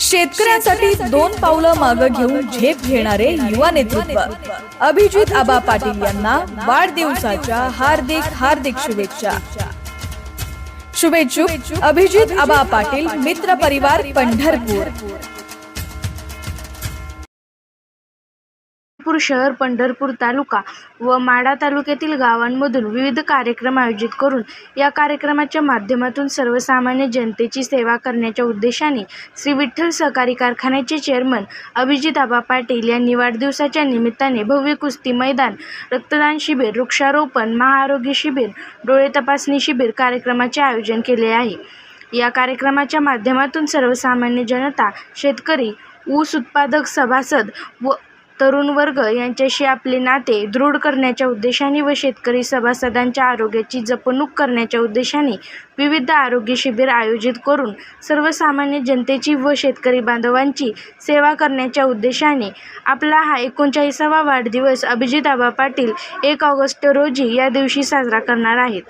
शेतकऱ्यांसाठी दोन पावलं मागं घेऊन झेप घेणारे युवा नेतृत्व. अभिजित आबा पाटील यांना वाढदिवसाच्या हार्दिक हार्दिक शुभेच्छा. शुभेच्छुक अभिजित आबा पाटील मित्र परिवार पंढरपूर. पंढरपूर शहर पंढरपूर तालुका व माढा तालुक्यातील गावांमधून विविध कार्यक्रम आयोजित करून या कार्यक्रमाच्या माध्यमातून सर्वसामान्य जनतेची सेवा करण्याच्या उद्देशाने श्री विठ्ठल सहकारी कारखान्याचे चेअरमन अभिजित आबा पाटील यांनी वाढदिवसाच्या निमित्ताने भव्य कुस्ती मैदान रक्तदान शिबिर वृक्षारोपण महाआरोग्य शिबिर डोळे तपासणी शिबिर कार्यक्रमाचे आयोजन केले आहे. या कार्यक्रमाच्या माध्यमातून सर्वसामान्य जनता शेतकरी ऊस उत्पादक सभासद व तरुण वर्ग यांच्याशी आपले नाते दृढ करण्याच्या उद्देशाने व शेतकरी सभासदांच्या आरोग्याची जपणूक करण्याच्या उद्देशाने विविध आरोग्य शिबिर आयोजित करून सर्वसामान्य जनतेची व शेतकरी बांधवांची सेवा करण्याच्या उद्देशाने आपला हा एकोणचाळीसावा वाढदिवस अभिजित आबा पाटील एक ऑगस्ट रोजी या दिवशी साजरा करणार आहेत.